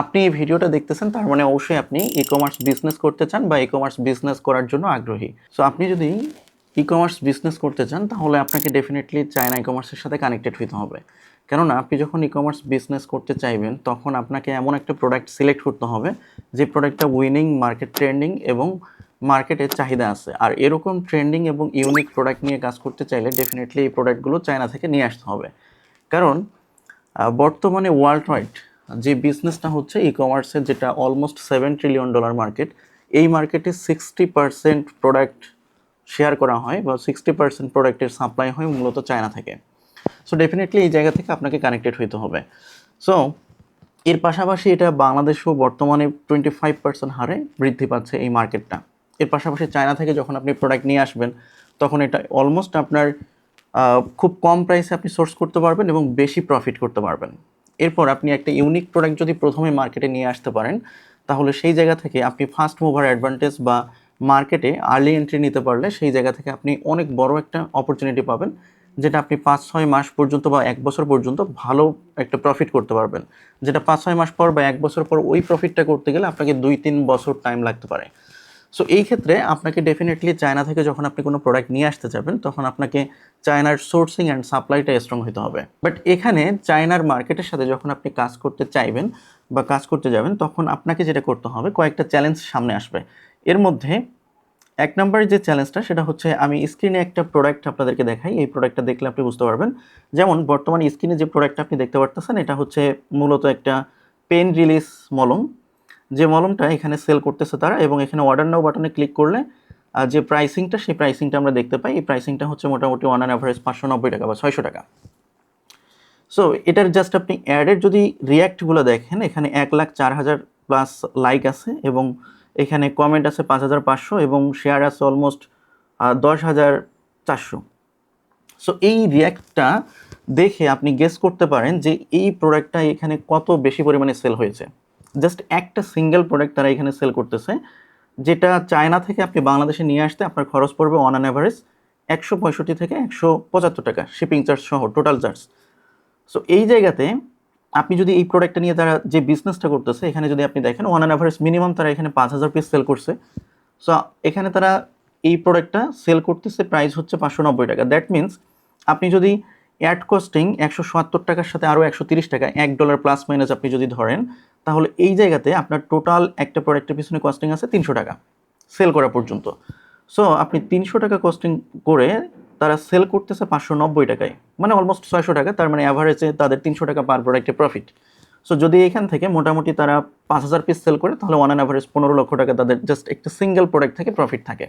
আপনি এই ভিডিওটা দেখতেছেন, তার মানে অবশ্যই আপনি ই কমার্স বিজনেস করতে চান বা ই কমার্স বিজনেস করার জন্য আগ্রহী। সো আপনি যদি ই কমার্স বিজনেস করতে চান, তাহলে আপনাকে ডেফিনেটলি চায়না ই কমার্সের সাথে কানেক্টেড হতে হবে। কেননা, আপনি যখন ই কমার্স বিজনেস করতে চাইবেন, তখন আপনাকে এমন একটা প্রোডাক্ট সিলেক্ট করতে হবে, যে প্রোডাক্টটা উইনিং মার্কেট ট্রেন্ডিং এবং মার্কেটের চাহিদা আছে। আর এরকম ট্রেন্ডিং এবং ইউনিক প্রোডাক্ট নিয়ে কাজ করতে চাইলে ডেফিনেটলি এই প্রোডাক্টগুলো চায়না থেকে নিয়ে আসতে হবে। কারণ বর্তমানে ওয়ার্ল্ড ওয়াইড যে বিজনেসটা হচ্ছে ই কমার্সের যেটা almost seven trillion dollar market এই মার্কেটে সিক্সটি পার্সেন্ট প্রোডাক্ট শেয়ার করা হয় বা সিক্সটি পার্সেন্ট প্রোডাক্টের সাপ্লাই হয় মূলত চায়না থেকে। সো ডেফিনেটলি এই জায়গা থেকে আপনাকে কানেক্টেড হইতে হবে। সো এর পাশাপাশি এটা বাংলাদেশেও বর্তমানে টোয়েন্টি ফাইভ পার্সেন্ট হারে বৃদ্ধি পাচ্ছে এই মার্কেটটা এর পাশাপাশি চায়না থেকে যখন আপনি প্রোডাক্ট নিয়ে আসবেন, তখন এটা অলমোস্ট আপনার খুব কম প্রাইসে আপনি সোর্স করতে পারবেন এবং বেশি প্রফিট করতে পারবেন। এরপর আপনি একটা ইউনিক প্রোডাক্ট যদি প্রথমে মার্কেটে নিয়ে আসতে পারেন, তাহলে সেই জায়গা থেকে আপনি ফার্স্ট মুভার অ্যাডভান্টেজ বা মার্কেটে আর্লি এন্ট্রি নিতে পারলে সেই জায়গা থেকে আপনি অনেক বড় একটা অপরচুনিটি পাবেন, যেটা আপনি পাঁচ, ছয় মাস পর্যন্ত বা এক বছর পর্যন্ত ভালো একটা প্রফিট করতে পারবেন। যেটা পাঁচ, ছয় মাস পর বা এক বছর পর ওই প্রফিটটা করতে গেলে আপনাকে দুই, তিন বছর টাইম লাগতে পারে। সো এই ক্ষেত্রে আপনাকে ডেফিনেটলি চায়না থেকে যখন আপনি কোনো প্রোডাক্ট নিয়ে আসতে যাবেন, তখন আপনাকে চায়নার সোর্সিং অ্যান্ড সাপ্লাইটা স্ট্রং হতে হবে। বাট এখানে চায়নার মার্কেটের সাথে যখন আপনি কাজ করতে চাইবেন বা কাজ করতে যাবেন, তখন আপনাকে যেটা করতে হবে, কয়েকটা চ্যালেঞ্জ সামনে আসবে। এর মধ্যে এক নম্বর যে চ্যালেঞ্জটা সেটা হচ্ছে আমি স্ক্রিনে একটা প্রোডাক্ট আপনাদেরকে দেখাই। এই প্রোডাক্টটা দেখলে আপনি বুঝতে পারবেন। যেমন বর্তমানে স্ক্রিনে যে প্রোডাক্টটা আপনি দেখতে পারতেছেন, এটা হচ্ছে মূলত একটা পেন রিলিজ মলম। যে মলমটা এখানে সেল করতেছে তারা এবং এখানে অর্ডার নাও বাটনে ক্লিক করলে যে প্রাইসিংটা সেই প্রাইসিংটা আমরা দেখতে পাই। এই প্রাইসিংটা হচ্ছে মোটামুটি ওয়ান অ্যান অ্যাভারেজ পাঁচশো নব্বই টাকা বা ছয়শো টাকা। সো এটার জাস্ট আপনি অ্যাডের যদি রিয়্যাক্টগুলো দেখেন, এখানে এক লাখ চার হাজার প্লাস লাইক আছে এবং এখানে কমেন্ট আছে পাঁচ হাজার পাঁচশো এবং শেয়ার আছে অলমোস্ট দশ হাজার চারশো। সো এই রিয়্যাক্টটা দেখে আপনি গেস করতে পারেন যে এই প্রোডাক্টটা এখানে কত বেশি পরিমাণে সেল হয়েছে। জাস্ট একটা সিঙ্গেল প্রোডাক্ট তারা এখানে সেল করতেছে, যেটা চায়না থেকে আপনি বাংলাদেশে নিয়ে আসতে আপনার খরচ পড়বে অন অ্যান অ্যাভারেজ একশো পঁয়ষট্টি থেকে একশো পঁচাত্তর টাকা শিপিং চার্জ সহ টোটাল চার্জ সো এই জায়গাতে আপনি যদি এই প্রোডাক্টটা নিয়ে তারা যে বিজনেসটা করতেছে, এখানে যদি আপনি দেখেন ওয়ান অ্যান অ্যাভারেজ মিনিমাম তারা এখানে পাঁচ হাজার পিস সেল করছে। সো এখানে তারা এই প্রোডাক্টটা সেল করতেছে প্রাইস হচ্ছে পাঁচশো নব্বই টাকা। দ্যাট মিন্স আপনি যদি অ্যাড কস্টিং একশো সত্তর টাকার সাথে আরও একশো তিরিশ টাকা, এক ডলার প্লাস মাইনাস আপনি যদি ধরেন, তাহলে এই জায়গাতে আপনার টোটাল একটা প্রোডাক্টের পিছনে কস্টিং আছে তিনশো টাকা সেল করা পর্যন্ত। সো আপনি তিনশো টাকা কস্টিং করে তারা সেল করতেছে পাঁচশো নব্বই টাকায় মানে অলমোস্ট ছয়শো টাকা, তার মানে অ্যাভারেজে তাদের তিনশো টাকা পার প্রোডাক্টে প্রফিট সো যদি এখান থেকে মোটামুটি তারা পাঁচ হাজার পিস সেল করে, তাহলে ওয়ান অ্যান অ্যাভারেজ পনেরো লক্ষ টাকা তাদের জাস্ট একটা সিঙ্গেল প্রোডাক্ট থেকে প্রফিট থাকে।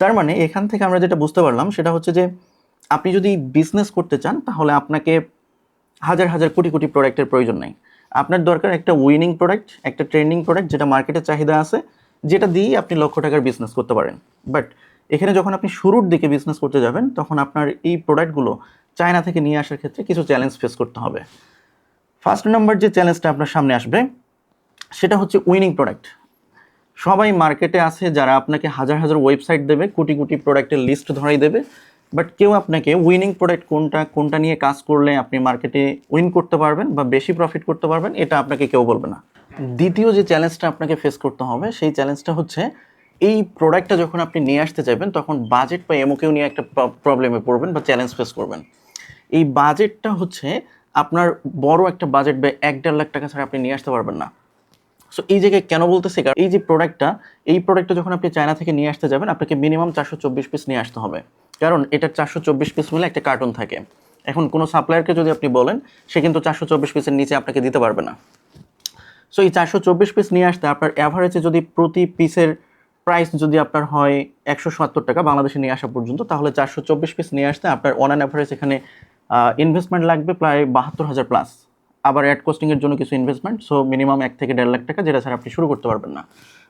তার মানে এখান থেকে আমরা যেটা বুঝতে পারলাম, সেটা হচ্ছে যে আপনি যদি বিজনেস করতে চান, তাহলে আপনাকে হাজার হাজার কোটি কোটি প্রোডাক্টের প্রয়োজন নেই। আপনার দরকার একটা উইনিং প্রোডাক্ট একটা ট্রেন্ডিং প্রোডাক্ট যেটা মার্কেটে চাহিদা আছে, যেটা দিয়েই আপনি লক্ষ টাকার বিজনেস করতে পারেন। বাট এখানে যখন আপনি শুরুর দিকে বিজনেস করতে যাবেন, তখন আপনার এই প্রোডাক্টগুলো চায়না থেকে নিয়ে আসার ক্ষেত্রে কিছু চ্যালেঞ্জ ফেস করতে হবে। ফার্স্ট নাম্বার যে চ্যালেঞ্জটা আপনার সামনে আসবে, সেটা হচ্ছে উইনিং প্রোডাক্ট সবাই মার্কেটে আছে যারা আপনাকে হাজার হাজার ওয়েবসাইট দেবে, কোটি কোটি প্রোডাক্টের লিস্ট ধরাই দেবে। বাট কেউ আপনাকে উইনিং প্রোডাক্ট কোনটা কোনটা নিয়ে কাজ করলে আপনি মার্কেটে উইন করতে পারবেন বা বেশি প্রফিট করতে পারবেন, এটা আপনাকে কেউ বলবে না। দ্বিতীয় যে চ্যালেঞ্জটা আপনাকে ফেস করতে হবে, সেই চ্যালেঞ্জটা হচ্ছে এই প্রোডাক্টটা যখন আপনি নিয়ে আসতে চাইবেন, তখন বাজেট বা এমওকেও নিয়ে একটা প্রবলেমে পড়বেন বা চ্যালেঞ্জ ফেস করবেন। এই বাজেটটা হচ্ছে আপনার বড় একটা বাজেট বা এক দেড় লাখ টাকা ছাড়া আপনি নিয়ে আসতে পারবেন না। সো এই জায়গায় কেন বলতেছি? কারণ এই যে প্রোডাক্টটা এই প্রোডাক্টটা যখন আপনি চায়না থেকে নিয়ে আসতে যাবেন, আপনাকে মিনিমাম চারশো চব্বিশ পিস নিয়ে আসতে হবে। কারণ এটা চারশো চব্বিশ পিস মিলে একটা কার্টুন থাকে। এখন কোনো সাপ্লায়ারকে যদি আপনি বলেন, সে কিন্তু চারশো চব্বিশ পিসের নিচে আপনাকে দিতে পারবে না। সো এই চারশো চব্বিশ পিস নিয়ে আসতে আপনার অ্যাভারেজে যদি প্রতি পিসের প্রাইস যদি আপনার হয় একশো সত্তর টাকা বাংলাদেশে নিয়ে আসা পর্যন্ত, তাহলে চারশো চব্বিশ পিস নিয়ে আসতে আপনার অন অ্যান অ্যাভারেজ এখানে ইনভেস্টমেন্ট লাগবে প্রায় বাহাত্তর হাজার প্লাস আবার অ্যাড কোস্টিংয়ের জন্য কিছু ইনভেস্টমেন্ট সো মিনিমাম এক থেকে দেড় লাখ টাকা যেটা ছাড়া আপনি শুরু করতে পারবেন না।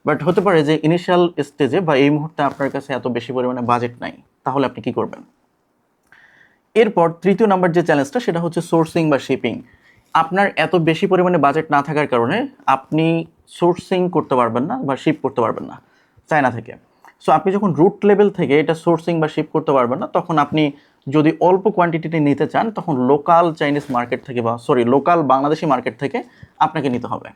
বাট হতে পারে যে ইনিশিয়াল স্টেজে বা এই মুহূর্তে আপনার কাছে এত বেশি পরিমাণে বাজেট নাই। তাহলে আপনি কি করবেন? এরপর তৃতীয় নাম্বার যে চ্যালেঞ্জটা, সেটা হচ্ছে সোর্সিং বা শিপিং আপনার এত বেশি পরিমাণে বাজেট না থাকার কারণে আপনি সোর্সিং করতে পারবেন না বা শিপ করতে পারবেন না, চায়না থেকে। সো আপনি যখন রুট লেভেল থেকে এটা সোর্সিং বা শিপ করতে পারবেন না, তখন আপনি যদি অল্প কোয়ান্টিটিতে নিতে চান, তখন লোকাল চাইনিজ মার্কেট থেকে বা সরি লোকাল বাংলাদেশি মার্কেট থেকে আপনাকে নিতে হবে।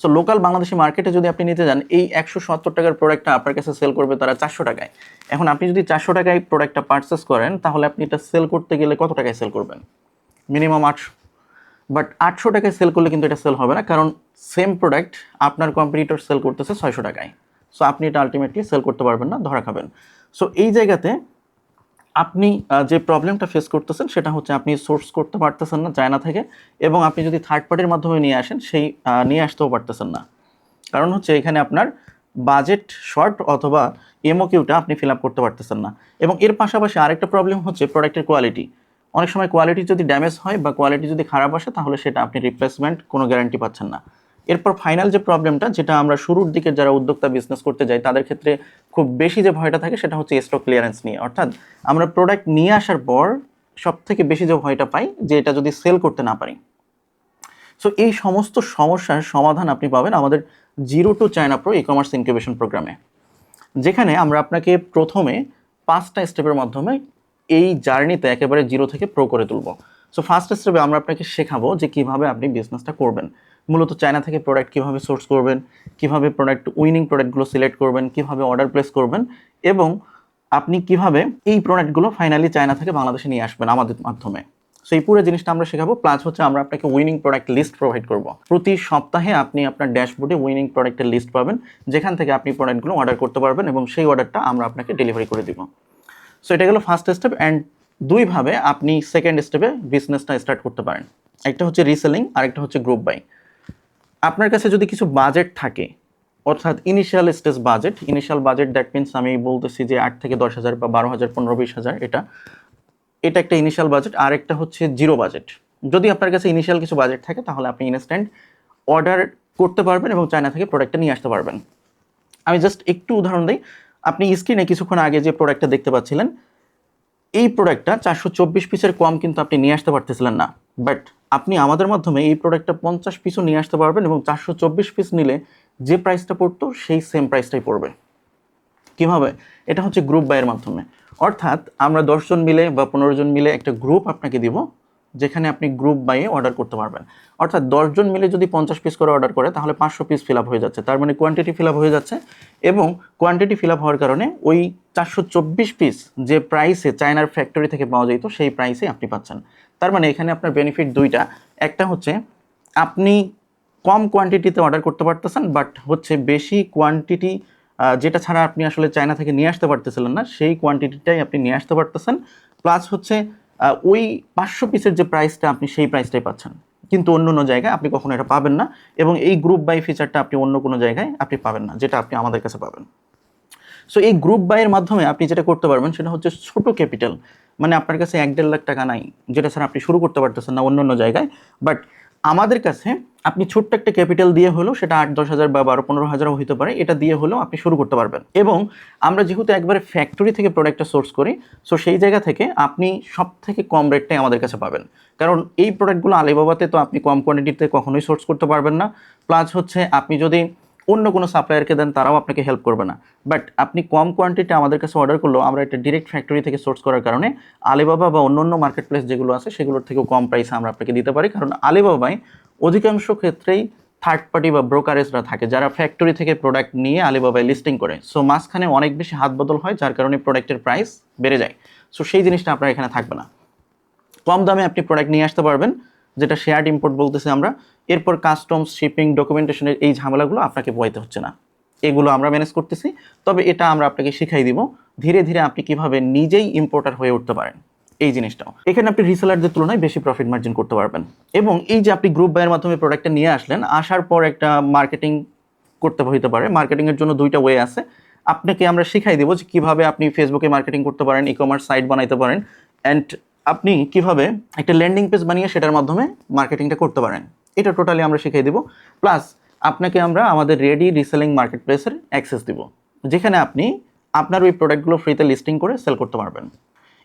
সো লোকাল বাংলাদেশি মার্কেটে যদি আপনি নিতে যান, এই একশো সত্তর টাকার প্রোডাক্টটা আপনার কাছে সেল করবে তারা চারশো টাকায়। এখন আপনি যদি চারশো টাকায় প্রোডাক্টটা পারচেস করেন, তাহলে আপনি এটা সেল করতে গেলে কত টাকায় সেল করবেন? মিনিমাম আটশো বাট আটশো টাকায় সেল করলে কিন্তু এটা সেল হবে না, কারণ সেম প্রোডাক্ট আপনার কম্পিটিটর সেল করতেছে ছয়শো টাকায়। সো আপনি এটা আলটিমেটলি সেল করতে পারবেন না, ধরা খাবেন। সো এই জায়গাতে আপনি যে প্রবলেমটা ফেস করতেছেন, সেটা হচ্ছে আপনি সোর্স করতে পারতেছেন না চায়না থেকে এবং আপনি যদি থার্ড পার্টির মাধ্যমে নিয়ে আসেন, সেই নিয়ে আসতেও পারতেছেন না। কারণ হচ্ছে এখানে আপনার বাজেট শর্ট অথবা এমওকিউটা আপনি ফিল আপ করতে পারতেছেন না। এবং এর পাশাপাশি আরেকটা প্রবলেম হচ্ছে প্রোডাক্টের কোয়ালিটি অনেক সময় কোয়ালিটি যদি ড্যামেজ হয় বা কোয়ালিটি যদি খারাপ আসে, তাহলে সেটা আপনি রিপ্লেসমেন্ট কোনো গ্যারান্টি পাচ্ছেন না। এরপর ফাইনাল যে প্রবলেমটা যেটা আমরা শুরুর দিকে যারা উদ্যোক্তা বিজনেস করতে যাই, তাদের ক্ষেত্রে খুব বেশি যে ভয়টা থাকে, সেটা হচ্ছে স্টক ক্লিয়ারেন্স নিয়ে। অর্থাৎ আমরা প্রোডাক্ট নিয়ে আসার পর সব থেকে বেশি যে ভয়টা পাই, যে এটা যদি সেল করতে না পারি। সো এই সমস্ত সমস্যার সমাধান আপনি পাবেন আমাদের zero to China pro e commerce incubation প্রোগ্রামে যেখানে আমরা আপনাকে প্রথমে পাঁচটা স্টেপের মাধ্যমে এই জার্নিতে একেবারে জিরো থেকে প্রো করে তুলব। সো ফার্স্ট স্টেপে আমরা আপনাকে শেখাবো যে কীভাবে আপনি বিজনেসটা করবেন। মূলত চায়না থেকে প্রোডাক্ট কীভাবে সোর্স করবেন, কীভাবে প্রোডাক্ট উইনিং প্রোডাক্টগুলো সিলেক্ট করবেন, কীভাবে অর্ডার প্লেস করবেন এবং আপনি কীভাবে এই প্রোডাক্টগুলো ফাইনালি চায়না থেকে বাংলাদেশে নিয়ে আসবেন আমাদের মাধ্যমে। সো এই পুরো জিনিসটা আমরা শেখাবো প্লাস হচ্ছে আমরা আপনাকে উইনিং প্রোডাক্ট লিস্ট প্রোভাইড করব। প্রতি সপ্তাহে আপনি আপনার ড্যাশবোর্ডে উইনিং প্রোডাক্টের লিস্ট পাবেন, যেখান থেকে আপনি প্রোডাক্টগুলো অর্ডার করতে পারবেন এবং সেই অর্ডারটা আমরা আপনাকে ডেলিভারি করে দিব। সো এটা গেলো ফার্স্ট স্টেপ অ্যান্ড দুইভাবে আপনি সেকেন্ড স্টেপে বিজনেসটা স্টার্ট করতে পারেন। একটা হচ্ছে রিসেলিং আর একটা হচ্ছে গ্রুপ বাই আপনার কাছে যদি কিছু বাজেট থাকে, অর্থাৎ initial stage budget initial budget that means আমি বলতেছি যে আট থেকে দশ হাজার বা বারো হাজার, পনেরো বিশ হাজার, এটা এটা একটা ইনিশিয়াল বাজেট আর একটা হচ্ছে জিরো বাজেট যদি আপনার কাছে ইনিশিয়াল কিছু বাজেট থাকে, তাহলে আপনি ইনস্ট্যান্ট অর্ডার করতে পারবেন এবং চায়না থেকে প্রোডাক্টটা নিয়ে আসতে পারবেন। আমি জাস্ট একটু উদাহরণ দিই। আপনি স্ক্রিনে কিছুক্ষণ আগে যে প্রোডাক্টটা দেখতে পাচ্ছিলেন এই প্রোডাক্টটা চারশো চব্বিশ পিসের কম কিন্তু আপনি নিয়ে আসতে পারতেছিলেন না। বাট আপনি আমাদের মাধ্যমে এই প্রোডাক্টটা পঞ্চাশ পিসও নিয়ে আসতে পারবেন এবং চারশো চব্বিশ পিস নিলে যে প্রাইসটা পড়তো সেই সেম প্রাইসটাই পড়বে। কীভাবে? এটা হচ্ছে গ্রুপ বাইয়ের মাধ্যমে। অর্থাৎ আমরা দশজন মিলে বা পনেরো জন মিলে একটা গ্রুপ আপনাকে দিব। যেখানে আপনি গ্রুপ বাইয়ে অর্ডার করতে পারবেন। অর্থাৎ দশজন মিলে যদি পঞ্চাশ পিস করে অর্ডার করে, তাহলে পাঁচশো পিস ফিল হয়ে যাচ্ছে। তার মানে কোয়ান্টিটি ফিল হয়ে যাচ্ছে এবং কোয়ান্টিটি ফিল হওয়ার কারণে ওই চারশো চব্বিশ পিস যে প্রাইসে চায়নার ফ্যাক্টরি থেকে পাওয়া যেত, সেই প্রাইসে আপনি পাচ্ছেন। তার মানে এখানে আপনার বেনিফিট দুইটা। একটা হচ্ছে, আপনি কম কোয়ান্টিটিতে অর্ডার করতে পারতেছেন বাট হচ্ছে বেশি কোয়ান্টিটি যেটা ছাড়া আপনি আসলে চায়না থেকে নিয়ে আসতে পারতেছিলেন না, সেই কোয়ান্টিটিটাই আপনি নিয়ে আসতে পারতেছেন। প্লাস হচ্ছে ওই পাঁচশো পিসের যে প্রাইসটা আপনি সেই প্রাইসটাই পাচ্ছেন। কিন্তু অন্য অন্য জায়গায় আপনি কখনো এটা পাবেন না এবং এই গ্রুপ বাই ফিচারটা আপনি অন্য কোনো জায়গায় আপনি পাবেন না, যেটা আপনি আমাদের কাছে পাবেন। সো এই গ্রুপ বাইয়ের মাধ্যমে আপনি যেটা করতে পারবেন সেটা হচ্ছে ছোট ক্যাপিটাল মানে আপনার কাছে এক দেড় লাখ টাকা নাই, যেটা স্যার আপনি শুরু করতে পারতেছেন না অন্য অন্য জায়গায় বাট আমাদের কাছে আপনি ছোট্ট একটা ক্যাপিটাল দিয়ে হলেও সেটা আট, দশ হাজার বা বারো, পনেরো হাজারও হতে পারে, এটা দিয়ে হলেও আপনি শুরু করতে পারবেন। এবং আমরা যেহেতু একবারে ফ্যাক্টরি থেকে প্রোডাক্টটা সোর্স করি সো সেই জায়গা থেকে আপনি সব থেকে কম রেটটাই আমাদের কাছে পাবেন। কারণ এই প্রোডাক্টগুলো আলিবাবাতে তো আপনি কম কোয়ান্টিটিতে কখনোই সোর্স করতে পারবেন না। প্লাস হচ্ছে আপনি যদি অন্য কোনো সাপ্লায়ারকে দেন, তারাও আপনাকে হেল্প করবে না। বাট আপনি কম কোয়ান্টিটি আমাদের কাছে অর্ডার করলেও আমরা এটা ডিরেক্ট ফ্যাক্টরি থেকে সোর্স করার কারণে আলিবাবা বা অন্য অন্য মার্কেট প্লেস যেগুলো আছে, সেগুলোর থেকেও কম প্রাইসে আমরা আপনাকে দিতে পারি। কারণ আলিবাবায় অধিকাংশ ক্ষেত্রেই থার্ড পার্টি বা ব্রোকারেজরা থাকে, যারা ফ্যাক্টরি থেকে প্রোডাক্ট নিয়ে আলিবাবায় লিস্টিং করে। সো মাঝখানে অনেক বেশি হাত বদল হয়, যার কারণে প্রোডাক্টের প্রাইস বেড়ে যায়। সো সেই জিনিসটা আপনার এখানে থাকবে না। কম দামে আপনি প্রোডাক্ট নিয়ে আসতে পারবেন যেটা শেয়ার্ড ইম্পোর্ট বলতেছি আমরা, এরপর কাস্টমস শিপিং ডকুমেন্টেশনের এই ঝামেলাগুলো আপনাকে বইতে হচ্ছে না। এগুলো আমরা ম্যানেজ করতেছি, তবে এটা আমরা আপনাকে শিখাই দিব, ধীরে ধীরে আপনি কীভাবে নিজেই ইম্পোর্টার হয়ে উঠতে পারেন এই জিনিসটাও। এখানে আপনি রিসেলারদের তুলনায় বেশি প্রফিট মার্জিন করতে পারবেন। এবং এই যে আপনি গ্রুপ বাইয়ের মাধ্যমে প্রোডাক্টটা নিয়ে আসলেন, আসার পর একটা মার্কেটিং করতে হইতে পারে। মার্কেটিংয়ের জন্য দুইটা ওয়ে আছে। আপনাকে আমরা শিখাই দেবো যে কীভাবে আপনি ফেসবুকে মার্কেটিং করতে পারেন ই কমার্স সাইট বানাইতে পারেন অ্যান্ড আপনি কীভাবে একটা ল্যান্ডিং পেজ বানিয়ে সেটার মাধ্যমে মার্কেটিংটা করতে পারেন? এটা টোটালি আমরা শিখিয়ে দিব। প্লাস আপনাকে আমরা আমাদের রেডি রিসেলিং মার্কেট প্লেসের অ্যাক্সেস দিব, যেখানে আপনি আপনার ওই প্রোডাক্টগুলো ফ্রিতে লিস্টিং করে সেল করতে পারবেন।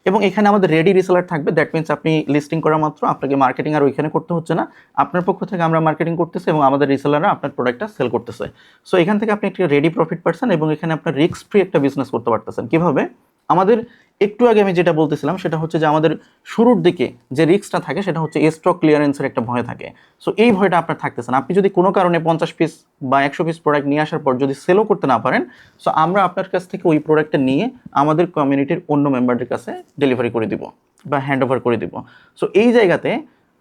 এবং এখানে আমাদের রেডি রিসেলার থাকবে দ্যাট মিনস আপনি লিস্টিং করা মাত্র, আপনাকে মার্কেটিং আর ওইখানে করতে হচ্ছে না। আপনার পক্ষ থেকে আমরা মার্কেটিং করতেছি এবং আমাদের রিসেলাররা আপনার প্রোডাক্টটা সেল করতেছে। সো এখান থেকে আপনি একটা রেডি প্রফিট পাচ্ছেন এবং এখানে আপনার রিস্ক ফ্রি একটা বিজনেস করতে পারতেছেন। কীভাবে? আমাদের একটু আগে আমি যেটা বলতেছিলাম, সেটা হচ্ছে যে আমাদের শুরুর দিকে যে রিস্কটা থাকে, সেটা হচ্ছে স্টক ক্লিয়ারেন্সের একটা ভয় থাকে। সো এই ভয়টা আপনার থাকতেছে না। আপনি যদি কোনো কারণে পঞ্চাশ পিস বা একশো পিস প্রোডাক্ট নিয়ে আসার পর যদি সেলও করতে না পারেন সো আমরা আপনার কাছ থেকে ওই প্রোডাক্টটা নিয়ে আমাদের কমিউনিটির অন্য মেম্বারদের কাছে ডেলিভারি করে দিব বা হ্যান্ড ওভার করে দিব। সো এই জায়গাতে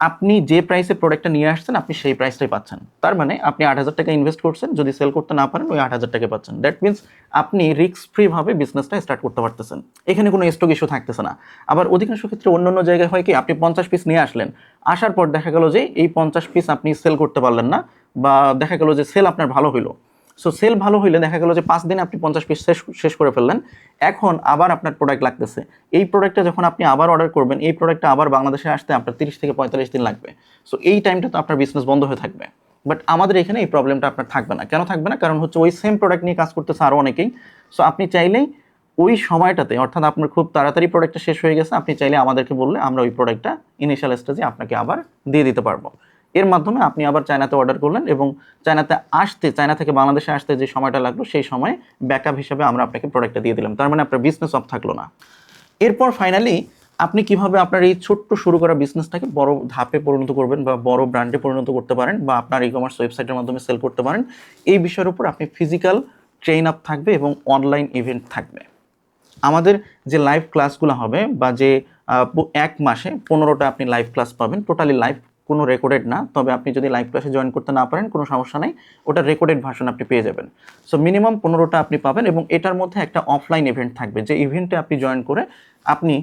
আপনি যে প্রাইসে প্রোডাক্টটা নিয়ে আসছেন, আপনি সেই প্রাইসটাই পাচ্ছেন। তার মানে আপনি আট হাজার টাকা ইনভেস্ট করছেন, যদি সেল করতে না পারেন, ওই আট হাজার টাকা পাচ্ছেন। দ্যাট মিনস আপনি রিস্ক ফ্রিভাবে বিজনেসটা স্টার্ট করতে পারতেছেন। এখানে কোনো স্টক ইস্যু থাকতেছে না। আবার অধিকাংশ ক্ষেত্রে অন্য অন্য জায়গায় হয় কি, আপনি পঞ্চাশ পিস নিয়ে আসলেন, আসার পর দেখা গেল যে এই পঞ্চাশ পিস আপনি সেল করতে পারলেন না, বা দেখা গেল যে সেল আপনার ভালো হইল। সো সেল ভালো হইলে দেখা গেল যে পাঁচ দিনে আপনি পঞ্চাশ পিস শেষ শেষ করে ফেললেন। এখন আবার আপনার প্রোডাক্ট লাগতেছে। এই প্রোডাক্টটা যখন আপনি আবার অর্ডার করবেন, এই প্রোডাক্টটা আবার বাংলাদেশে আসতে আপনার তিরিশ থেকে পঁয়তাল্লিশ দিন লাগবে। সো এই টাইমটা তো আপনার বিজনেস বন্ধ হয়ে থাকবে। বাট আমাদের এখানে এই প্রবলেমটা আপনার থাকবে না। কেন থাকবে না? কারণ হচ্ছে ওই সেম প্রোডাক্ট নিয়ে কাজ করতেছে আরও অনেকেই। সো আপনি চাইলেই ওই সময়টাতে, অর্থাৎ আপনার খুব তাড়াতাড়ি প্রোডাক্টটা শেষ হয়ে গেছে, আপনি চাইলে আমাদেরকে বললে আমরা ওই প্রোডাক্টটা ইনিশিয়াল স্টেজে আপনাকে আবার দিয়ে দিতে পারব। এর মাধ্যমে আপনি আবার চায়নাতে অর্ডার করলেন এবং চায়নাতে আসতে, চায়না থেকে বাংলাদেশে আসতে যে সময়টা লাগল, সেই সময় ব্যাকআপ হিসাবে আমরা আপনাকে প্রোডাক্টটা দিয়ে দিলাম। তার মানে আপনার বিজনেস অফ থাকল না। এরপর ফাইনালি আপনি কীভাবে আপনার এই ছোট্ট শুরু করা বিজনেসটাকে বড় ধাপে পরিণত করবেন বা বড় ব্র্যান্ডে পরিণত করতে পারেন বা আপনার ই কমার্স ওয়েবসাইটের মাধ্যমে সেল করতে পারেন, এই বিষয়ের উপর আপনি ফিজিক্যাল ট্রেন আপ থাকবে এবং অনলাইন ইভেন্ট থাকবে। আমাদের যে লাইভ ক্লাসগুলো হবে বা যে এক মাসে পনেরোটা আপনি লাইভ ক্লাস পাবেন টোটালি লাইভ কোনো রেকর্ডেড না, তবে আপনি যদি লাইভ ক্লাসে জয়েন করতে না পারেন, কোনো সমস্যা নেই। ওটা রেকর্ডেড ভার্সন আপনি পেয়ে যাবেন। সো মিনিমাম পনেরোটা আপনি পাবেন এবং এটার মধ্যে একটা অফলাইন ইভেন্ট থাকবে। যে ইভেন্টে আপনি জয়েন করে আপনি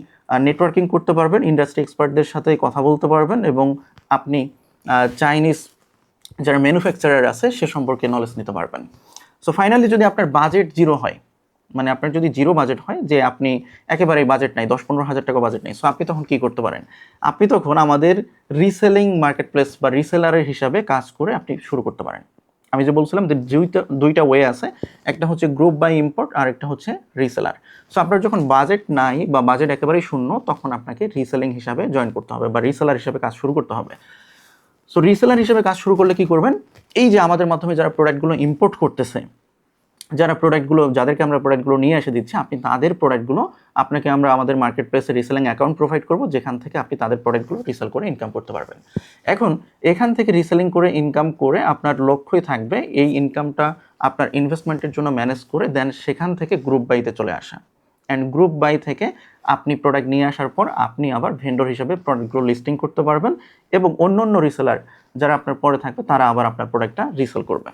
নেটওয়ার্কিং করতে পারবেন ইন্ডাস্ট্রি এক্সপার্টদের সাথে কথা বলতে পারবেন এবং আপনি চাইনিজ যারা ম্যানুফ্যাকচারার আছে, সে সম্পর্কে নলেজ নিতে পারবেন। সো ফাইনালি যদি আপনার বাজেট জিরো হয় মানে আপনার যদি জিরো বাজেট হয়, যে আপনি একেবারেই বাজেট নাই, দশ পনেরো হাজার টাকা বাজেট নেই সো আপনি তখন কী করতে পারেন? আপনি তখন আমাদের রিসেলিং মার্কেট প্লেস বা রিসেলারের হিসাবে কাজ করে আপনি শুরু করতে পারেন। আমি যে বলছিলাম যে দুইটা দুইটা ওয়ে আছে, একটা হচ্ছে গ্রুপ বাই ইম্পোর্ট আর একটা হচ্ছে রিসেলার সো আপনার যখন বাজেট নাই বা বাজেট একেবারেই শূন্য, তখন আপনাকে রিসেলিং হিসাবে জয়েন করতে হবে বা রিসেলার হিসাবে কাজ শুরু করতে হবে। সো রিসেলার হিসেবে কাজ শুরু করলে কি করবেন? এই যে আমাদের মাধ্যমে যারা প্রোডাক্টগুলো ইম্পোর্ট করতেছে যারা প্রোডাক্টগুলো যাদেরকে আমরা প্রোডাক্টগুলো নিয়ে এসে দিচ্ছি, আপনি তাদের প্রোডাক্টগুলো আপনাকে আমরা আমাদের মার্কেট প্লেসে রিসেলিং অ্যাকাউন্ট প্রোভাইড করব, যেখান থেকে আপনি তাদের প্রোডাক্টগুলো রিসেল করে ইনকাম করতে পারবেন। এখন, এখান থেকে রিসেলিং করে ইনকাম করে আপনার লক্ষ্যই থাকবে এই ইনকামটা আপনার ইনভেস্টমেন্টের জন্য ম্যানেজ করে দেন সেখান থেকে গ্রুপ বাইতে চলে আসা। অ্যান্ড গ্রুপ বাই থেকে আপনি প্রোডাক্ট নিয়ে আসার পর, আপনি আবার ভেন্ডর হিসেবে প্রোডাক্টগুলো লিস্টিং করতে পারবেন এবং অন্য অন্য রিসেলার যারা আপনার পরে থাকবে, তারা আবার আপনার প্রোডাক্টটা রিসেল করবে।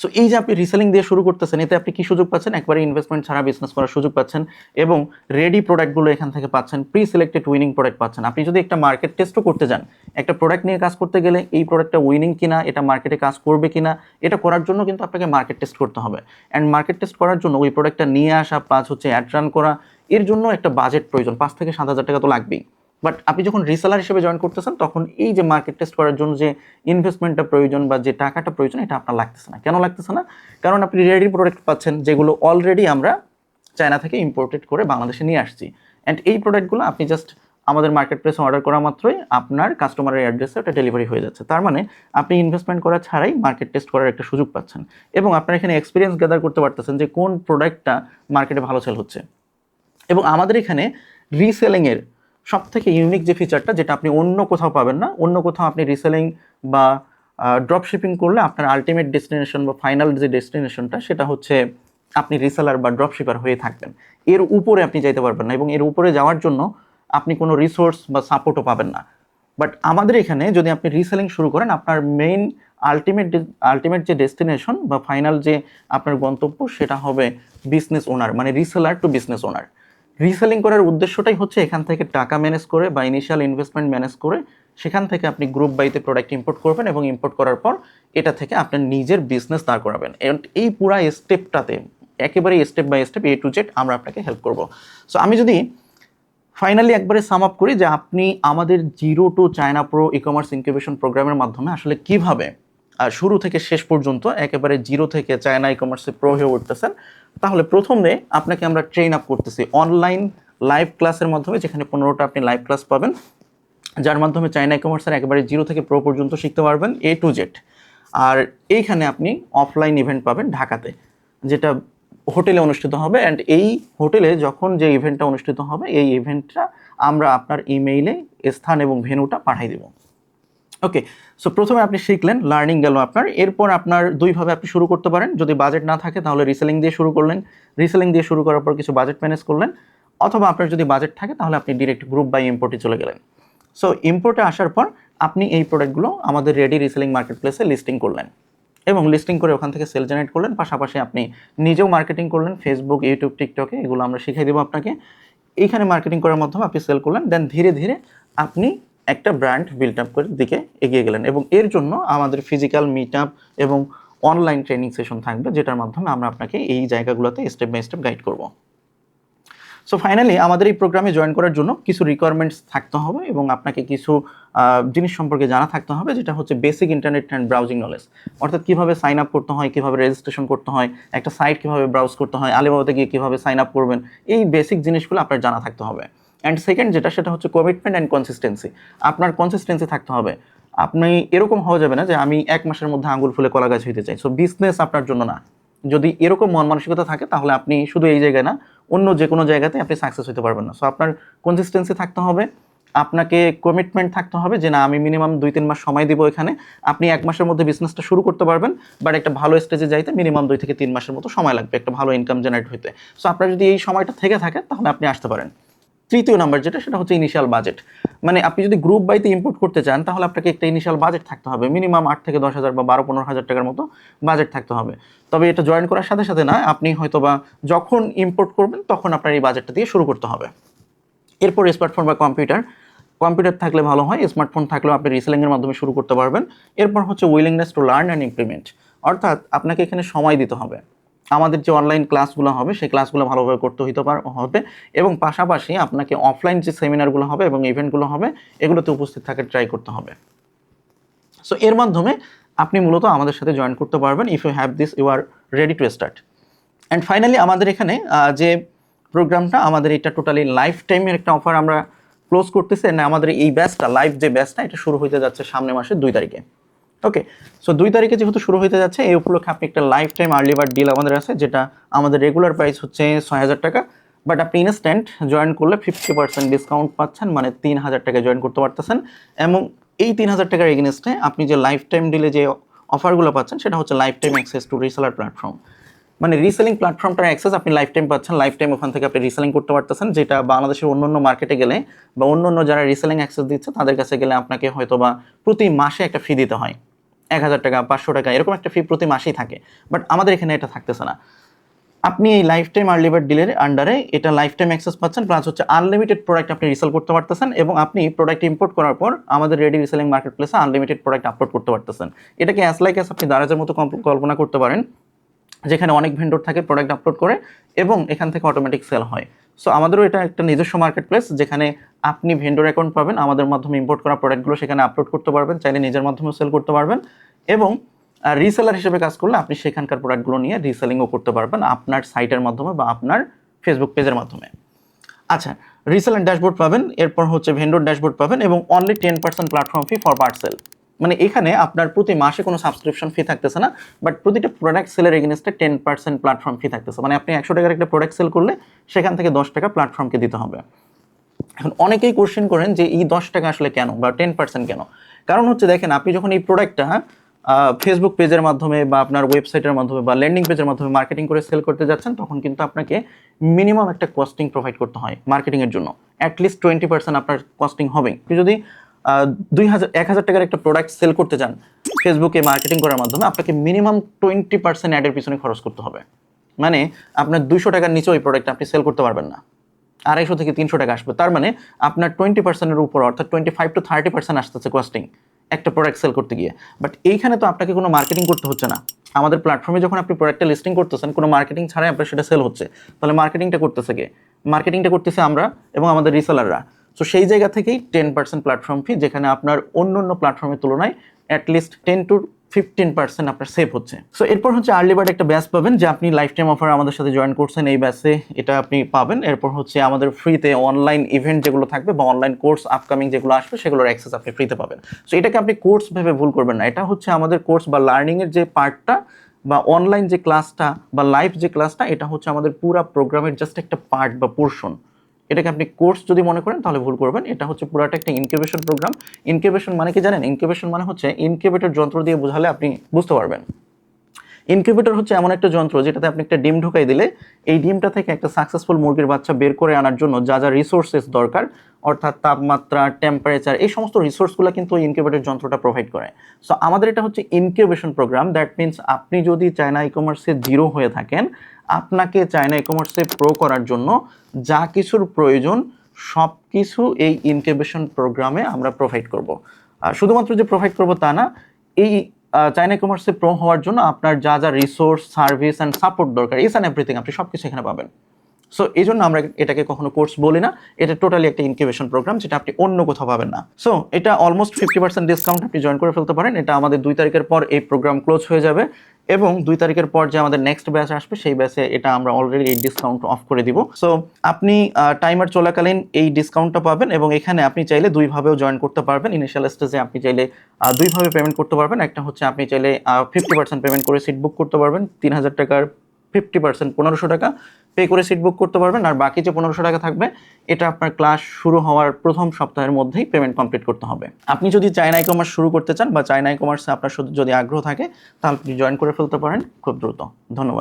সো এই যে আপনি রিসেলিং দিয়ে শুরু করতেছেন, এতে আপনি কি সুযোগ পাচ্ছেন? একবারে ইনভেস্টমেন্ট ছাড়া বিজনেস করার সুযোগ পাচ্ছেন এবং রেডি প্রোডাক্টগুলো এখান থেকে পাচ্ছেন প্রি সিলেক্টেড উইনিং প্রোডাক্ট পাচ্ছেন। আপনি যদি একটা মার্কেট টেস্টও করতে যান, একটা প্রোডাক্ট নিয়ে কাজ করতে গেলে এই প্রোডাক্টটা উইনিং কিনা, এটা মার্কেটে কাজ করবে কিনা, এটা করার জন্য কিন্তু আপনাকে মার্কেট টেস্ট করতে হবে। অ্যান্ড মার্কেট টেস্ট করার জন্য ওই প্রোডাক্টটা নিয়ে আসা প্লাস হচ্ছে অ্যাড রান করা, এর জন্য একটা বাজেট প্রয়োজন। পাঁচ থেকে সাত হাজার টাকা তো লাগবেই। বাট আপনি যখন রিসেলার হিসেবে জয়েন করতেছেন, তখন এই যে মার্কেট টেস্ট করার জন্য যে ইনভেস্টমেন্টটা প্রয়োজন বা যে টাকাটা প্রয়োজন, এটা আপনার লাগতেছে না। কেন লাগতেছে না? কারণ আপনি রেডি প্রোডাক্ট পাচ্ছেন যেগুলো অলরেডি আমরা চায়না থেকে ইম্পোর্টেড করে বাংলাদেশে নিয়ে আসছি। অ্যান্ড এই প্রোডাক্টগুলো আপনি জাস্ট আমাদের মার্কেট প্লেসে অর্ডার করা মাত্রই আপনার কাস্টমারের অ্যাড্রেসে ওটা ডেলিভারি হয়ে যাচ্ছে। তার মানে আপনি ইনভেস্টমেন্ট করা ছাড়াই মার্কেট টেস্ট করার একটা সুযোগ পাচ্ছেন। এবং আপনার এখানে এক্সপিরিয়েন্স গ্যাদার করতে পারতেছেন যে কোন প্রোডাক্টটা মার্কেটে ভালো সেল হচ্ছে। এবং আমাদের এখানে রিসেলিংয়ের সব থেকে ইউনিক যে ফিচারটা যেটা আপনি অন্য কোথাও পাবেন না, অন্য কোথাও আপনি রিসেলিং বা ড্রপ শিপিং করলে আপনার আলটিমেট ডেস্টিনেশন বা ফাইনাল যে ডেস্টিনেশনটা সেটা হচ্ছে আপনি রিসেলার বা ড্রপ শিপার হয়ে থাকবেন। এর উপরে আপনি যাইতে পারবেন না এবং এর উপরে যাওয়ার জন্য আপনি কোনো রিসোর্স বা সাপোর্টও পাবেন না। বাট আমাদের এখানে যদি আপনি রিসেলিং শুরু করেন, আপনার মেইন আলটিমেট আলটিমেট যে ডেস্টিনেশন বা ফাইনাল যে আপনার গন্তব্য, সেটা হবে বিজনেস ওনার মানে reseller to business owner reselling করার উদ্দেশ্যটাই হচ্ছে এখান থেকে টাকা ম্যানেজ করে বা ইনিশিয়াল ইনভেস্টমেন্ট ম্যানেজ করে সেখান থেকে আপনি গ্রুপ বাইতে প্রোডাক্ট ইম্পোর্ট করবেন এবং ইম্পোর্ট করার পর এটা থেকে আপনার নিজের বিজনেস দাঁড় করাবেন। এই পুরা স্টেপটাতে একেবারে step by step A to Z আমরা আপনাকে হেল্প করব। সো আমি যদি ফাইনালি একবারে সাম আপ করি যে আপনি আমাদের zero to China pro e commerce incubation প্রোগ্রামের মাধ্যমে আসলে কীভাবে শুরু থেকে শেষ পর্যন্ত একেবারে জিরো থেকে চায়না ই কমার্সে প্রো হয়ে উঠতেছেন, তাহলে প্রথমে আপনাকে আমরা ট্রেন আপ করতেছি অনলাইন লাইভ ক্লাসের মাধ্যমে, যেখানে পনেরোটা আপনি লাইভ ক্লাস পাবেন, যার মাধ্যমে চায়না ই কমার্সের একেবারে জিরো থেকে প্রো পর্যন্ত শিখতে পারবেন এ টু জেড আর এইখানে আপনি অফলাইন ইভেন্ট পাবেন ঢাকাতে, যেটা হোটেলে অনুষ্ঠিত হবে অ্যান্ড এই হোটেলে যখন যে ইভেন্টটা অনুষ্ঠিত হবে, এই ইভেন্টটা আমরা আপনার ইমেইলে স্থান এবং ভেন্যুটা পাঠিয়ে দেবো। ওকে সো প্রথমে আপনি শিখলেন লার্নিং গেল আপনার। এরপর আপনার দুইভাবে আপনি শুরু করতে পারেন। যদি বাজেট না থাকে, তাহলে রিসেলিং দিয়ে শুরু করলেন। রিসেলিং দিয়ে শুরু করার পর কিছু বাজেট ম্যানেজ করলেন। অথবা আপনার যদি বাজেট থাকে, তাহলে আপনি ডিরেক্ট গ্রুপ বাই ইম্পোর্টে চলে গেলেন। সো ইম্পোর্টে আসার পর আপনি এই প্রোডাক্টগুলো আমাদের রেডি রিসেলিং মার্কেট প্লেসে লিস্টিং করলেন। এবং লিস্টিং করে ওখান থেকে সেল জেনারেট করলেন। পাশাপাশি আপনি নিজেও মার্কেটিং করলেন। ফেসবুক ইউটিউব টিকটকে এগুলো আমরা শিখিয়ে দেবো আপনাকে। এইখানে মার্কেটিং করার মাধ্যমে আপনি সেল করলেন। দেন ধীরে ধীরে আপনি একটা ব্র্যান্ড বিল্ড আপ করে দিকে এগিয়ে গেলেন এবং এর জন্য আমাদের ফিজিক্যাল মিট আপ এবং অনলাইন ট্রেনিং সেশন থাকবে যেটার মাধ্যমে আমরা আপনাকে এই জায়গাগুলোতে স্টেপ বাই স্টেপ গাইড করব। সো ফাইনালি আমাদের এই প্রোগ্রামে জয়েন করার জন্য কিছু রিকোয়ারমেন্টস থাকতে হবে এবং আপনাকে কিছু জিনিস সম্পর্কে জানা থাকতে হবে যেটা হচ্ছে basic internet and browsing knowledge অর্থাৎ কীভাবে সাইন আপ করতে হয়, কীভাবে রেজিস্ট্রেশন করতে হয়, একটা সাইট কীভাবে ব্রাউজ করতে হয়, আলিবাবাতে গিয়ে কীভাবে সাইন আপ করবেন, এই বেসিক জিনিসগুলো আপনার জানা থাকতে হবে। অ্যান্ড সেকেন্ড যেটা, সেটা হচ্ছে কমিটমেন্ট অ্যান্ড কনসিস্টেন্সি আপনার কনসিস্টেন্সি থাকতে হবে। আপনি এরকম হওয়া যাবে না যে আমি এক মাসের মধ্যে আঙুল ফুলে কলা গাছ হইতে চাই। সো বিজনেস আপনার জন্য না। যদি এরকম মন মানসিকতা থাকে, তাহলে আপনি শুধু এই জায়গায় না, অন্য যে কোনো জায়গাতে আপনি সাকসেস হতে পারবেন না। সো আপনার কনসিস্টেন্সি থাকতে হবে। আপনাকে কমিটমেন্ট থাকতে হবে যে না, আমি মিনিমাম দুই তিন মাস সময় দিব এখানে। আপনি এক মাসের মধ্যে বিজনেসটা শুরু করতে পারবেন বাট একটা ভালো স্টেজে যাইতে মিনিমাম দুই থেকে তিন মাসের মতো সময় লাগবে, একটা ভালো ইনকাম জেনারেট হইতে। সো আপনার যদি এই সময়টা থেকে থাকে, তাহলে আপনি আসতে পারেন। তৃতীয় নাম্বার যেটা, সেটা হচ্ছে ইনিশিয়াল বাজেট মানে আপনি যদি গ্রুপ বাইতে ইম্পোর্ট করতে চান, তাহলে আপনাকে একটা ইনিশিয়াল বাজেট থাকতে হবে। মিনিমাম আট থেকে দশ হাজার বা বারো, পনেরো হাজার টাকার মতো বাজেট থাকতে হবে। তবে এটা জয়েন করার সাথে সাথে না, আপনি হয়তো বা যখন ইম্পোর্ট করবেন, তখন আপনার এই বাজেটটা দিয়ে শুরু করতে হবে। এরপর স্মার্টফোন বা কম্পিউটার কম্পিউটার থাকলে ভালো হয় স্মার্টফোন থাকলেও আপনি রিসেলিংয়ের মাধ্যমে শুরু করতে পারবেন। এরপর হচ্ছে willingness to learn and implement অর্থাৎ আপনাকে এখানে সময় দিতে হবে। আমাদের যে অনলাইন ক্লাসগুলো হবে, সেই ক্লাসগুলো ভালোভাবে করতে হইতে পার, হবে এবং পাশাপাশি আপনাকে অফলাইন যে সেমিনারগুলো হবে এবং ইভেন্টগুলো হবে, এগুলোতে উপস্থিত থাকার ট্রাই করতে হবে। সো এর মাধ্যমে আপনি মূলত আমাদের সাথে জয়েন করতে পারবেন if you have this you are ready to start and finally আমাদের এখানে যে প্রোগ্রামটা, আমাদের এটা টোটালি লাইফ টাইমের একটা অফার আমরা ক্লোজ করতেছি। না আমাদের এই ব্যাচটা লাইভ যে ব্যাচটা এটা শুরু হইতে যাচ্ছে সামনের মাসের দুই তারিখে। ওকে সো দুই তারিখে যেহেতু শুরু হতে যাচ্ছে, এই উপলক্ষে আপনি একটা lifetime early bird deal আমাদের আছে, যেটা আমাদের রেগুলার প্রাইস হচ্ছে ছয় হাজার টাকা বাট আপনি ইনস্ট্যান্ট জয়েন করলে ফিফটি পার্সেন্ট ডিসকাউন্ট পাচ্ছেন মানে তিন হাজার টাকা জয়েন করতে পারতেছেন, এবং এই তিন হাজার টাকার এগেনস্টে আপনি যে লাইফ টাইম ডিলে যে অফারগুলো পাচ্ছেন, সেটা হচ্ছে lifetime access to reseller platform মানে রিসেলিং প্ল্যাটফর্মটার অ্যাক্সেস আপনি লাইফ টাইম পাচ্ছেন লাইফ টাইম ওখান থেকে আপনি রিসেলিং করতে পারতেছেন, যেটা বাংলাদেশের অন্য অন্য মার্কেটে গেলে, বা অন্য অন্য যারা রিসেলিং অ্যাক্সেস দিচ্ছে, তাদের কাছে গেলে আপনাকে হয়তো বা প্রতি মাসে একটা ফি দিতে হয়। এক হাজার টাকা, পাঁচশো টাকা, এরকম একটা ফি প্রতি মাসেই থাকে। বাট আমাদের এখানে এটা থাকতেছে না। আপনি এই লাইফ টাইম আর্লি বার্ড ডিলের আন্ডারে এটা লাইফ টাইম অ্যাক্সেস পাচ্ছেন প্লাস হচ্ছে আনলিমিটেড প্রোডাক্ট আপনি রিসেল করতে পারতেছেন এবং আপনি প্রোডাক্ট ইম্পোর্ট করার পর আমাদের রেডি রিসেলিং মার্কেট প্লেসে আনলিমিটেড প্রোডাক্ট আপলোড করতে পারতেছেন। এটাকে অ্যাস লাইক অ্যাস আপনি দারাজের মতো কল্প- কল্পনা করতে পারেন, যেখানে অনেক ভেন্ডর থাকে প্রোডাক্ট আপলোড করে এবং এখান থেকে অটোমেটিক সেল হয়। সো আমাদেরও এটা একটা নিজস্ব মার্কেট প্লেস যেখানে আপনি ভেন্ডর অ্যাকাউন্ট পাবেন, আমাদের মাধ্যমে ইম্পোর্ট করা প্রোডাক্টগুলো সেখানে আপলোড করতে পারবেন, চাইলে নিজের মাধ্যমে সেল করতে পারবেন এবং রিসেলার হিসেবে কাজ করলে আপনি সেখানকার প্রোডাক্টগুলো নিয়ে রিসেলিংও করতে পারবেন আপনার সাইটের মাধ্যমে বা আপনার ফেসবুক পেজের মাধ্যমে। আচ্ছা রিসেলার ড্যাশবোর্ড পাবেন, এরপর হচ্ছে ভেন্ডর ড্যাশবোর্ড পাবেন এবং only ten percent platform fee for parcel মানে এখানে আপনার প্রতি মাসে কোনো সাবস্ক্রিপশন ফি থাকতেছে না বাট প্রতিটা প্রোডাক্ট সেলের এগেনস্টে টেন পার্সেন্ট প্ল্যাটফর্ম ফি থাকতেছে। মানে আপনি একশো টাকার একটা প্রোডাক্ট সেল করলে সেখান থেকে দশ টাকা প্ল্যাটফর্মকে দিতে হবে। এখন অনেকেই কোশ্চেন করেন যে এই দশ টাকা আসলে কেন বা টেন পার্সেন্ট কেন? কারণ হচ্ছে দেখেন, আপনি যখন এই প্রোডাক্টটা ফেসবুক পেজের মাধ্যমে বা আপনার ওয়েবসাইটের মাধ্যমে বা ল্যান্ডিং পেজের মাধ্যমে মার্কেটিং করে সেল করতে যাচ্ছেন, তখন কিন্তু আপনাকে মিনিমাম একটা কস্টিং প্রোভাইড করতে হয় মার্কেটিংয়ের জন্য। অ্যাটলিস্ট টোয়েন্টি পার্সেন্ট আপনার কস্টিং হবে যদি দুই হাজার, এক হাজার টাকার একটা প্রোডাক্ট সেল করতে চান ফেসবুকে মার্কেটিং করার মাধ্যমে আপনাকে মিনিমাম টোয়েন্টি পার্সেন্ট অ্যাডের পিছনে খরচ করতে হবে। মানে আপনার দুইশো টাকার নিচে ওই প্রোডাক্ট আপনি সেল করতে পারবেন না। আড়াইশো থেকে তিনশো টাকা আসবে। তার মানে আপনার টোয়েন্টি পার্সেন্টের উপর, অর্থাৎ twenty five to thirty percent আসতেছে কস্টিং একটা প্রোডাক্ট সেল করতে গিয়ে। বাট এইখানে তো আপনাকে কোনো মার্কেটিং করতে হচ্ছে না। আমাদের প্ল্যাটফর্মে যখন আপনি প্রোডাক্টটা লিস্টিং করতেছেন, কোনো মার্কেটিং ছাড়াই আপনার সেটা সেল হচ্ছে। তাহলে মার্কেটিংটা করতেছে কে? মার্কেটিংটা করতেছে আমরা এবং আমাদের রিসেলাররা সো সেই জায়গা থেকেই টেন পার্সেন্ট প্ল্যাটফর্ম ফি যেখানে আপনার অন্য অন্য প্ল্যাটফর্মের তুলনায় at least ten to fifteen percent আপনার সেভ হচ্ছে। সো এরপর হচ্ছে আর্লি বার্ড একটা ব্যাচ পাবেন, যে আপনি লাইফ টাইম অফার আমাদের সাথে জয়েন করছেন এই ব্যাচে এটা আপনি পাবেন। এরপর হচ্ছে আমাদের ফ্রিতে অনলাইন ইভেন্ট যেগুলো থাকবে বা অনলাইন কোর্স আপকামিং যেগুলো আসবে, সেগুলোর অ্যাক্সেস আপনি ফ্রিতে পাবেন। সো এটাকে আপনি কোর্স ভেবে ভুল করবেন না। এটা হচ্ছে আমাদের কোর্স বা লার্নিংয়ের যে পার্টটা বা অনলাইন যে ক্লাসটা বা লাইভ যে ক্লাসটা এটা হচ্ছে আমাদের পুরা প্রোগ্রামের জাস্ট একটা পার্ট বা পোর্শন এটাকে আপনি কোর্স যদি মনে করেন, তাহলে ভুল করবেন। এটা হচ্ছে পুরাটা একটা ইনকিউবেশন প্রোগ্রাম ইনকিউবেশন মানে কি জানেন? ইনকিউবেশন মানে হচ্ছে ইনকিউবেটর যন্ত্র দিয়ে বোঝালে আপনি বুঝতে পারবেন। ইনকিউবেটর হচ্ছে এমন একটা যন্ত্র যেটাতে আপনি একটা ডিম ঢুকাই দিলে এই ডিমটা থেকে একটা সাকসেসফুল মুরগির বাচ্চা বের করে আনার জন্য যা যা রিসোর্সেস দরকার, অর্থাৎ তাপমাত্রা টেম্পারেচার এই সমস্ত রিসোর্সগুলো কিন্তু ইনকিউবেটর যন্ত্রটা প্রোভাইড করে। সো আমাদের এটা হচ্ছে ইনকিউবেশন প্রোগ্রাম দ্যাট মিনস আপনি যদি চায়না ই কমার্সে জিরো হয়ে থাকেন, আপনাকে চায়না ই কমার্সে প্রো করার জন্য যা কিছুর প্রয়োজন সব কিছু এই ইনকিউবেশন প্রোগ্রামে আমরা প্রোভাইড করব। আর শুধুমাত্র যে প্রোভাইড করব তা না, এই চাইনা কমার্সে প্রো হওয়ার জন্য আপনার যা যা রিসোর্স সার্ভিস অ্যান্ড সাপোর্ট দরকার ইস অ্যান্ড এভরিথিং আপনি সব কিছু এখানে পাবেন। সো এই জন্য আমরা এটাকে কখনো কোর্স বলি না। এটা টোটালি একটা ইনকিউবেশন প্রোগ্রাম যেটা আপনি অন্য কোথাও পাবেন না। সো এটা অলমোস্ট ফিফটি পার্সেন্ট ডিসকাউন্ট আপনি জয়েন করে ফেলতে পারেন। এটা আমাদের দুই তারিখের পর এই প্রোগ্রাম ক্লোজ হয়ে যাবে। এবং দুই তারিখের পর যে আমাদের নেক্সট ব্যাচ আসবে, সেই ব্যাচে এটা আমরা অলরেডি এই ডিসকাউন্ট অফ করে দিব। সো আপনি টাইমার চলাকালীন এই ডিসকাউন্টটা পাবেন এবং এখানে আপনি চাইলে দুইভাবেও জয়েন করতে পারবেন। ইনিশিয়াল স্টেজে আপনি চাইলে দুইভাবে পেমেন্ট করতে পারবেন। একটা হচ্ছে আপনি চাইলে ফিফটি পার্সেন্ট পেমেন্ট করে সিট বুক করতে পারবেন। তিন হাজার টাকার ফিফটি পার্সেন্ট পনেরোশো টাকা। পে করে সিট বুক করতে পারবেন আর বাকি যে পনেরোশো টাকা থাকবে, এটা আপনার ক্লাস শুরু হওয়ার প্রথম সপ্তাহের মধ্যেই পেমেন্ট কমপ্লিট করতে হবে। আপনি যদি চায়না কমার্স শুরু করতে চান বা চায়না কমার্সে আপনার শুধু যদি আগ্রহ থাকে, তাহলে আপনি জয়েন করে ফেলতে পারেন খুব দ্রুত। ধন্যবাদ।